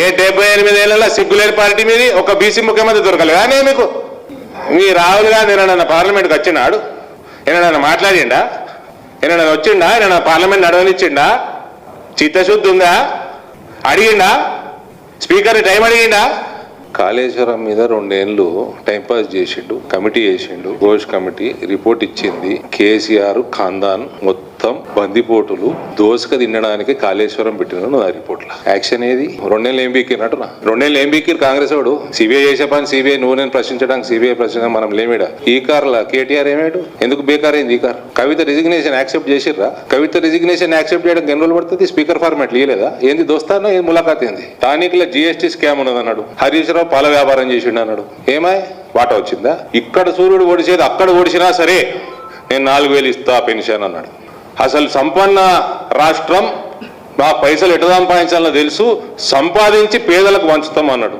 ఏ డెబ్బై ఎనిమిది ఏళ్ళ సిగ్గులేని పార్టీ మీది? ఒక బీసీ ముఖ్యమంత్రి దొరకలేదు కానీ మీకు? మీ రాహుల్ గాంధీ ఏమన్నా పార్లమెంట్కి వచ్చినాడు ఏమన్నా మాట్లాడిండా? ఏమన్నా వచ్చిండా? ఏమన్నా పార్లమెంట్ నడవనిచ్చిండా? చిత్తశుద్ధి ఉందా? అడిగిండా? స్పీకర్ టైం అడిగిండా? కాళేశ్వరం మీద రెండేళ్ళు టైంపాస్ చేసిండు కమిటీ చేసిండు ఘోష్ కమిటీ రిపోర్ట్ ఇచ్చింది కేసీఆర్ ఖాందాన్ మొత్తం మొత్తం బందిపోటులు దోసక తినడానికి కాళేశ్వరం పెట్టిన ఆ రిపోర్ట్లో. యాక్షన్ ఏది? రెండేళ్ళు ఏం బీకినట్టున్నా రెండేళ్ళు ఏం బీకిరు కాంగ్రెస్ వాడు? సిబిఐ చేసే పని సిబిఐ నువ్వు నేను ప్రశ్నించడానికి సిబిఐ ప్రశ్న మనం లేమిడా? ఈ కార్ల? కేటీఆర్ ఏమేడు? ఎందుకు బేకార్ అయింది ఈ కార్? కవిత రిజిగ్నేషన్ యాక్సెప్ట్ చేసిర్రా? కవిత రిజిగ్నేషన్ యాక్సెప్ట్ చేయడానికి ఎన్ని రోజులు పడుతుంది? స్పీకర్ ఫార్మాట్ లేదా ఏంది దోస్తానో? ఏం ములాఖాత్ ఏంది? టానిక్ల జిఎస్టీ స్కామ్ ఉన్నది అన్నాడు. హరీష్ రావు పాల వ్యాపారం చేసిండు అన్నాడు. ఏమాయ్? వాట వచ్చిందా? ఇక్కడ సూర్యుడు ఓడిచేది అక్కడ ఓడిచినా సరే నేను నాలుగు వేలు ఇస్తా పెన్షన్ అన్నాడు. అసలు సంపన్న రాష్ట్రం మా పైసలు ఎటు సంపాదించాలో తెలుసు సంపాదించి పేదలకు పంచుతాం అన్నాడు.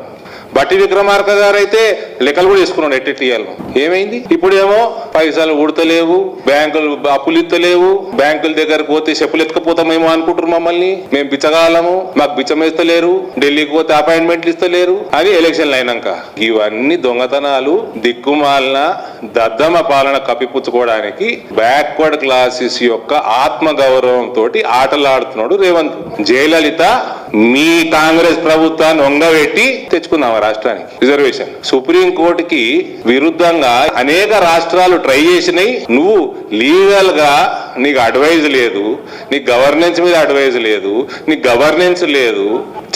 బట్టి విక్రమార్క గారు అయితే లెక్కలు కూడా వేసుకున్నాడు ఎట్టెట్టియాలను ఏమైంది? ఇప్పుడేమో పైసలు ఉడతలేవు బ్యాంకులు అప్పులు ఇస్తలేవు బ్యాంకుల దగ్గరకు పోతే చెప్పులు ఎత్తుకపోతామేమో అనుకుంటారు మమ్మల్ని. మేము బిచ్చగాలము మాకు బిచ్చం వేస్తలేరు ఢిల్లీకి పోతే అపాయింట్మెంట్లు ఇస్తలేరు. అని ఎలక్షన్లు అయినాక. ఇవన్నీ దొంగతనాలు దిక్కుమాలిన దద్దమ పాలన కప్పిపుచ్చుకోవడానికి బ్యాక్వర్డ్ క్లాసెస్ యొక్క ఆత్మ గౌరవం తోటి ఆటలాడుతున్నాడు రేవంత్. జయలలిత మీ కాంగ్రెస్ ప్రభుత్వాన్ని వంగబెట్టి తెచ్చుకున్నాం రాష్ట్రానికి? రిజర్వేషన్ సుప్రీం కోర్టుకి విరుద్ధంగా అనేక రాష్ట్రాలు ట్రై చేసినాయి. నువ్వు లీగల్గా నీకు అడ్వైజ్ లేదు నీ గవర్నెన్స్ మీద అడ్వైజ్ లేదు నీ గవర్నెన్స్ లేదు.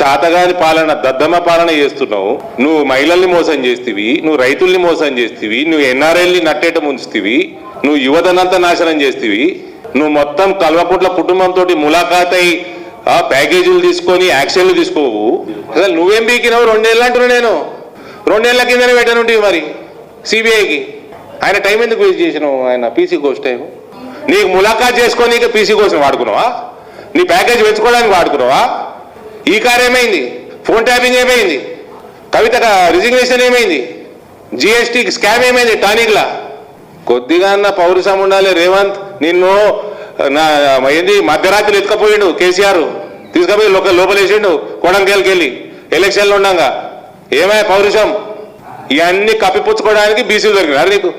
చాతగాని పాలన దద్దమ్మ పాలన చేస్తున్నావు. నువ్వు మహిళల్ని మోసం చేస్తివి నువ్వు రైతుల్ని మోసం చేస్తివి నువ్వు ఎన్ఆర్ఎల్ని నట్టేట ముంచుతీవి నువ్వు యువతనంతా నాశనం చేస్తివి. నువ్వు మొత్తం కల్వకుట్ల కుటుంబంతో ములాఖాతై ఆ ప్యాకేజీలు తీసుకొని యాక్షన్లు తీసుకోవు. అసలు నువ్వేం బీకినావు రెండేళ్ళు అంటున్నా నేను. రెండేళ్ళ కిందనే పెట్టాను మరి సిబిఐకి ఆయన టైం ఎందుకు వేస్ట్ చేసినావు? ఆయన పీసీ కోర్స్ టైం. నీకు ములాఖాత్ చేసుకొని ఇక పీసీ కోసం వాడుకున్నావా? నీ ప్యాకేజ్ పెంచుకోవడానికి వాడుకున్నావా? ఈ కార్ ఏమైంది? ఫోన్ ట్యాపింగ్ ఏమైంది? కవిత రిజిగ్నేషన్ ఏమైంది? జిఎస్టీ స్కామ్ ఏమైంది టానిక్లా? కొద్దిగా అన్న పౌరుషం ఉండాలి రేవంత్ నిన్ను నా ఏంది మధ్యరాత్రి ఎత్తుకపోయిండు కేసీఆర్. తీసుకుపోయి లోక లోపలేసిండు. కొడంకేళ్ళకి వెళ్ళి ఎలక్షన్లు ఉండగా. ఏమై పౌరుషం? ఇవన్నీ కప్పిపుచ్చుకోవడానికి బీసీలు దొరికినారు నీకు.